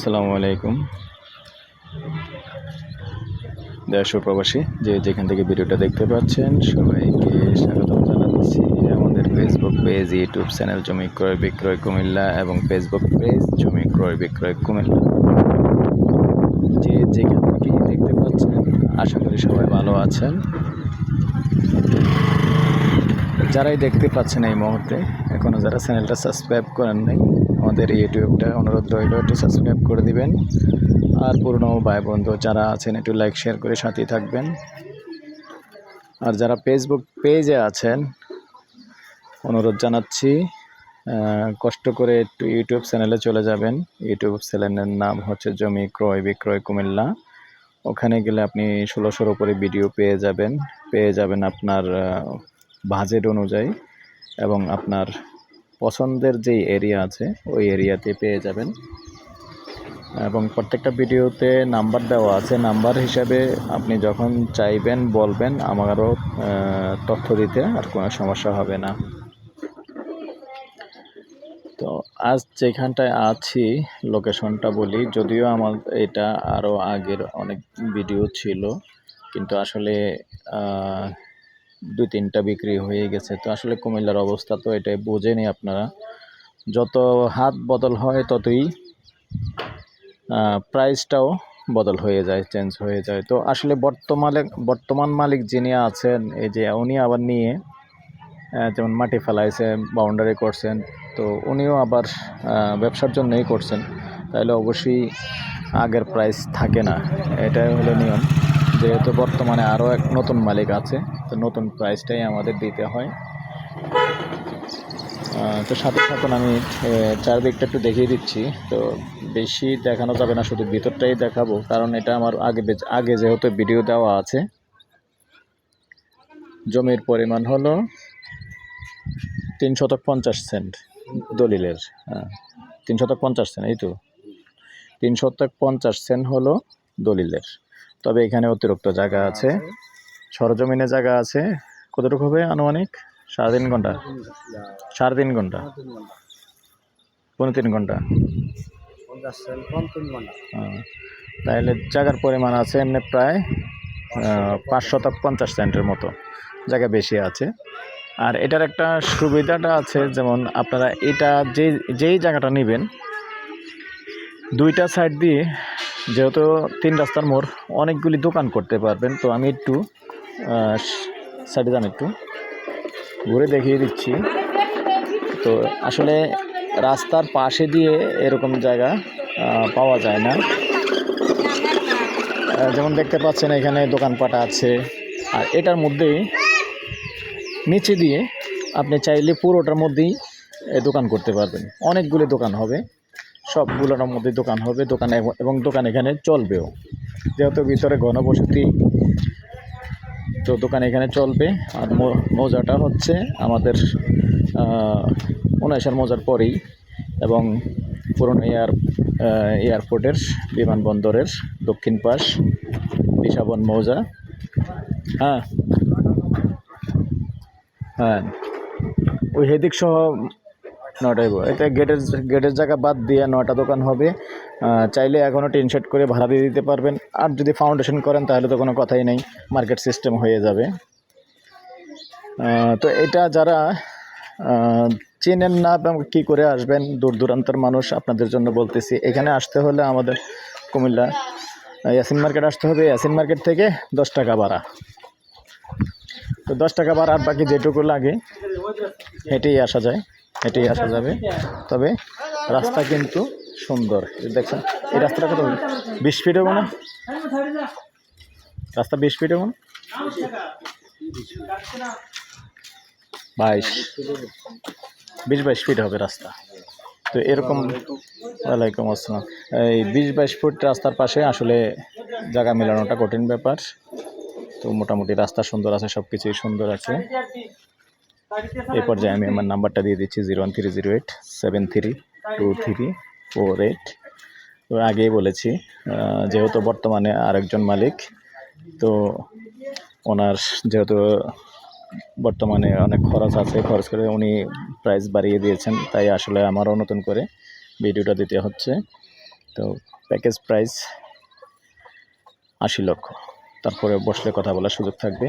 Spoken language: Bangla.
আসসালামু আলাইকুম। দেশ প্রবাসী, যে যেখান থেকে ভিডিওটা দেখতে পাচ্ছেন, সবাইকে স্বাগত জানাচ্ছি। আমাদের ফেসবুক পেজ ইউটিউব চ্যানেল জমি ক্রয় বিক্রয় কুমিল্লা এবং ফেসবুক পেজ জমি ক্রয় বিক্রয় কুমিল্লা। যে যেখান থেকে দেখতে পাচ্ছেন, আশা করি সবাই ভালো আছেন। যারাই দেখতে পাচ্ছেন এই মুহূর্তে এখনও যারা চ্যানেলটা সাবস্ক্রাইব করেন নাই, আমাদের ইউটিউবটা অনুরোধ রইল, একটু সাবস্ক্রাইব করে দিবেন। আর পুরনো ভাই বন্ধু যারা আছেন, একটু লাইক শেয়ার করে সাথেই থাকবেন। আর যারা ফেসবুক পেজে আছেন, অনুরোধ জানাচ্ছি কষ্ট করে একটু ইউটিউব চ্যানেলে চলে যাবেন। ইউটিউব চ্যানেলের নাম হচ্ছে জমি ক্রয় বিক্রয় কুমিল্লা। ওখানে গেলে আপনি ষোলোশোর উপরে ভিডিও পেয়ে যাবেন। পেয়ে যাবেন আপনার বাজেট অনুযায়ী। এবং আপনার পছন্দের যে এরিয়া আছে, ওই এরিয়াতে পেয়ে যাবেন। এবং প্রত্যেকটা ভিডিওতে নাম্বার দেওয়া আছে। নাম্বার হিসাবে আপনি যখন চাইবেন, বলবেন, আমারও তথ্য দিতে আর কোনো সমস্যা হবে না। তো আজ যেখানটায় আছি লোকেশনটা বলি, যদিও আমার এটা আরও আগের অনেক ভিডিও ছিল, কিন্তু আসলে দুই তিনটা বিক্রি হয়ে গেছে। তো আসলে কুমিল্লার অবস্থা তো এটাই বোঝেনি আপনারা। যত হাত বদল হয় ততই প্রাইসটাও বদল হয়ে যায় চেঞ্জ হয়ে যায়। তো আসলে বর্তমানে, বর্তমান মালিক যিনি আছেন, এই যে উনি আবার নিয়ে যেমন মাটি ফেলাইছে বাউন্ডারি করছেন, তো উনিও আবার ব্যবসার জন্যই করছেন। তাহলে অবশ্যই আগের প্রাইস থাকে না। এটাই হলো নিয়ম। যেহেতু বর্তমানে আরও এক নতুন মালিক আছে তো নতুন প্রাইসটাই আমাদের দিতে হয়। তো সাথে থাকুন আমি চারদিকটা একটু দেখিয়ে দিচ্ছি। তো বেশি দেখানো যাবে না, শুধু ভিতরটাই দেখাবো, কারণ এটা আমার আগে আগে যেহেতু ভিডিও দেওয়া আছে। জমির পরিমাণ হলো তিন শতক পঞ্চাশ সেন্ট দলিলের হ্যাঁ তিন শতক পঞ্চাশ সেন্ট, এই তো। তিন শতক পঞ্চাশ সেন্ট হলো দলিলের। তবে এখানে অতিরিক্ত জায়গা আছে। সরজমিনে জায়গা আছে। কতটুকু হবে আনুমানিক? সাড়ে তিন ঘণ্টা। সাড়ে তিন ঘণ্টা। পৌনে তিন ঘণ্টা। হ্যাঁ। তাহলে জায়গার পরিমাণ আছে এমনি প্রায় আহ, পাঁচ শতক পঞ্চাশ সেন্টের মতো। জায়গা বেশি আছে। আর এটার একটা সুবিধাটা আছে যেমন আপনারা এটা যে যেই জায়গাটা নেবেন দুইটা সাইড দিয়ে যেহেতু তিন রাস্তার মোড় অনেকগুলি দোকান করতে পারবেন। তো আমি একটু সাইডে যান একটু। ঘুরে দেখিয়ে দিচ্ছি। তো আসলে রাস্তার পাশে দিয়ে এরকম জায়গা পাওয়া যায় না। যেমন দেখতে পাচ্ছেন এখানে দোকানপাট আছে। আর এটার মধ্যেই নিচে দিয়ে আপনি চাইলে পুরোটার মধ্যেই দোকান করতে পারবেন। অনেকগুলো দোকান হবে। সবগুলোর মধ্যে দোকান হবে, দোকান এবং- এবং দোকান এখানে চলবেও। যেহেতু ভিতরে ঘনবসতি তো দোকান এখানে চলবে। আর মৌজাটা হচ্ছে আমাদের উনিশের মৌজার পরেই এবং পুরনো এয়ার এয়ারপোর্টের বিমানবন্দরের দক্ষিণ পাশ বিশাবন মৌজা। হ্যাঁ। হ্যাঁ। ওই হেদিক সহ নটাই এটা গেটের গেটের জায়গা বাদ দিয়ে নটা দোকান হবে। চাইলে এখনও টিন শেড করে ভাড়া দিয়ে দিতে পারবেন। আর যদি ফাউন্ডেশন করেন, তাহলে তো কোনো কথাই নেই। মার্কেট সিস্টেম হয়ে যাবে। তো এটা যারা চেনেন না কী করে আসবেন, দূর দূরান্তর মানুষ আপনাদের জন্য বলতেছি। এখানে আসতে হলে আমাদের কুমিল্লা ইয়াসিন মার্কেট আসতে হবে। ইয়াসিন মার্কেট থেকে দশ টাকা ভাড়া। তো দশ টাকা ভাড়া আর বাকি যেটুকু লাগে, হেঁটেই আসা যায়। হেঁটেই আসা যাবে। তবে রাস্তা কিন্তু সুন্দর। দেখছেন, এই রাস্তাটা কত বিশ ফিট হবে না রাস্তা বিশ ফিট হবে না বাইশ। বিশ বাইশ ফিট হবে রাস্তা। তো এরকম, ওয়ালাইকুম আসসালাম। এই বিশ বাইশ ফুট রাস্তার পাশে আসলে জায়গা মেলানোটা কঠিন ব্যাপার। তো মোটামুটি রাস্তা সুন্দর আছে সব কিছুই সুন্দর আছে। এই পর্যায়ে আমি আমার নাম্বারটা দিয়ে দিচ্ছি zero one three zero eight seven three two three four eight. তো আগেই বলেছি যেহেতু বর্তমানে আরেকজন মালিক, তো ওনার যেহেতু বর্তমানে অনেক খরচ আছে, খরচ করে উনি প্রাইস বাড়িয়ে দিয়েছেন, তাই আসলে আমারও নতুন করে ভিডিওটা দিতে হচ্ছে। তো প্যাকেজ প্রাইস আশি লক্ষ। তারপরে বসলে কথা বলার সুযোগ থাকবে।